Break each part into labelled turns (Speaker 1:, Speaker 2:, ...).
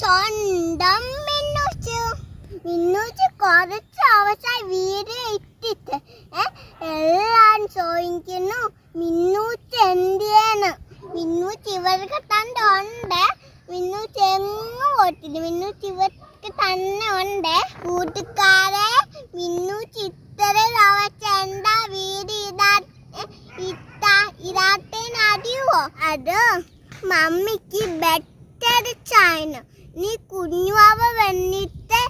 Speaker 1: സ്വന്തം മിന്നൂച്ചു. മിന്നൂച്ച് കുറച്ച് അവസാനം വീട് ഇട്ടിട്ട് ഏ, എല്ലാരും ചോദിക്കുന്നു മിന്നൂച്ച് എന്തിയാണ് മിന്നൂച്ച് ഇവർക്ക് തന്നെ ഉണ്ട്. മിന്നൂച്ച് എങ്ങും ഓട്ടിന്. മുന്നൂറ്റി ഇവർക്ക് തന്നെ ഉണ്ട്. കൂട്ടുകാരെ ഇത്ര അവസ്ഥ എന്താ വീട് ഇതാ ഇതാത്തേനറിയുവോ അത് മമ്മിക്ക് ബെറ്റർ ചായന. നീ കുഞ്ഞുവാവ വന്നിട്ട്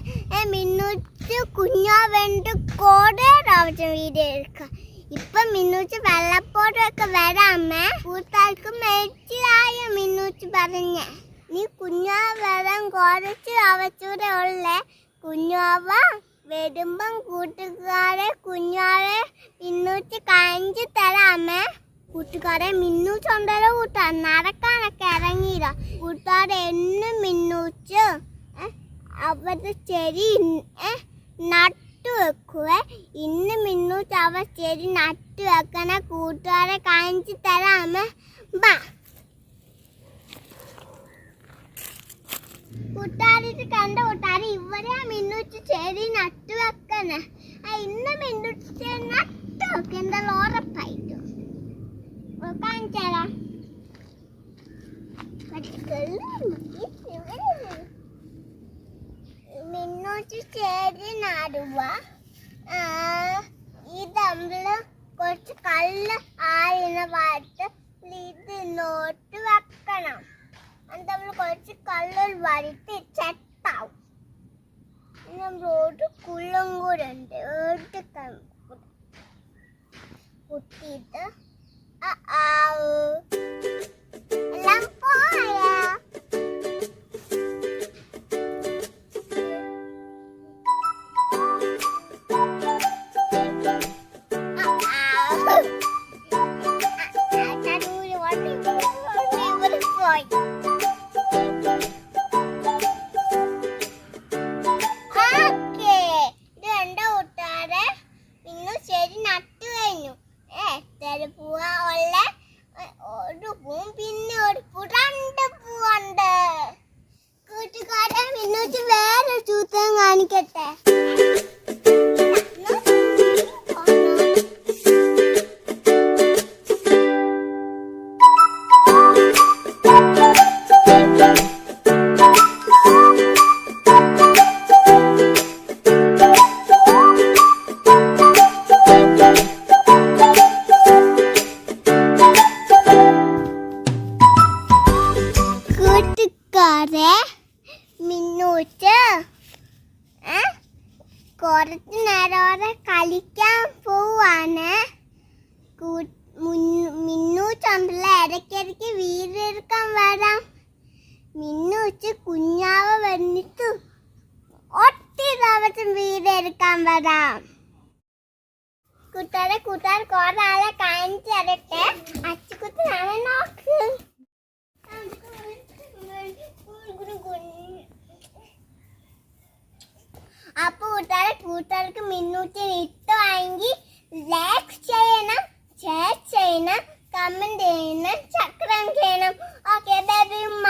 Speaker 1: മിന്നൂച്ച് കുഞ്ഞുവാവ വന്നിട്ട് കുറേ പ്രാവശ്യം വീഡിയോ എടുക്ക. ഇപ്പൊ മിന്നൂച്ച് വെള്ളപ്പോട്ടൊക്കെ വരാമേ കൂട്ടാർക്ക് മേടിച്ചതായ മിന്നൂച്ച് പറഞ്ഞ. നീ കുഞ്ഞുവാവ വരാൻ കുറച്ച് അവച്ചൂടെ ഉള്ളേ. കുഞ്ഞാവ വരുമ്പം കൂട്ടുകാരെ കുഞ്ഞാവെ മിന്നൂറ്റി കാണിച്ചു തരാമേ. കൂട്ടുകാരെ മിന്നൂച്ച് ഉണ്ടല്ലോ കൂട്ടാ നടക്കാനൊക്കെ ഇറങ്ങിയില്ല. കൂട്ടുകാരെ എന്നും മിന്നൂച്ച് അവരുടെ ചെടി നട്ടു വെക്കുവേ. ഇന്ന് മിന്നൂച്ച് അവർ ചെടി നട്ടു വെക്കണ. കൂട്ടുകാരെ കാണിച്ചു തരാമേ. ബാ. കൂട്ടുകാരിട്ട് കണ്ട കൂട്ടുകാരി ഇവരെ മിന്നുച്ച് ചെടി നട്ടു വെക്കണ. ആ ഇന്ന് ചേരി നട്ടു വെക്കണ്ട ഉറപ്പായിട്ടും. കാണിച്ചാലാ ചേരി ചെടി നടുവ ഈ തമ്മിൽ കുറച്ച് കല്ല് ആയിരുന്ന പാട്ട് ഇത് നോട്ട് വെക്കണം കല്ലിൽ വരുത്തി ചെട്ടാവും റോഡ് കുള്ളും കൂടെ ഉണ്ട്. കുത്തിയിട്ട് จะกลัวอ കൂട്ടുകാരെ മിന്നൂറ്റ്? കുറച്ച് നേരം വരെ കളിക്കാൻ പോവാണ്. മിന്നൂച്ചുണ്ടല്ല ഇടയ്ക്കിടയ്ക്ക് വീടെടുക്കാൻ വരാം. മിന്നൂച്ച് കുഞ്ഞാവ വന്നിട്ട് ഒത്തിരി ദിവസം വീടെടുക്കാൻ വരാം. കൂട്ടുകാരെ കൂട്ടുകാർ കുറെ ആളെ കാണിച്ചു തരട്ടെ? അച്ചുകുത്തി നോക്ക്. കൂട്ടുകാർക്ക് മുന്നൂറ്റി കിട്ടുവാണെങ്കിൽ ലൈക്ക് ചെയ്യണം ഷെയർ ചെയ്യണം കമന്റ് ചെയ്യണം ചക്രം ചെയ്യണം. ഓക്കെ ബൈ ഉമ്മ.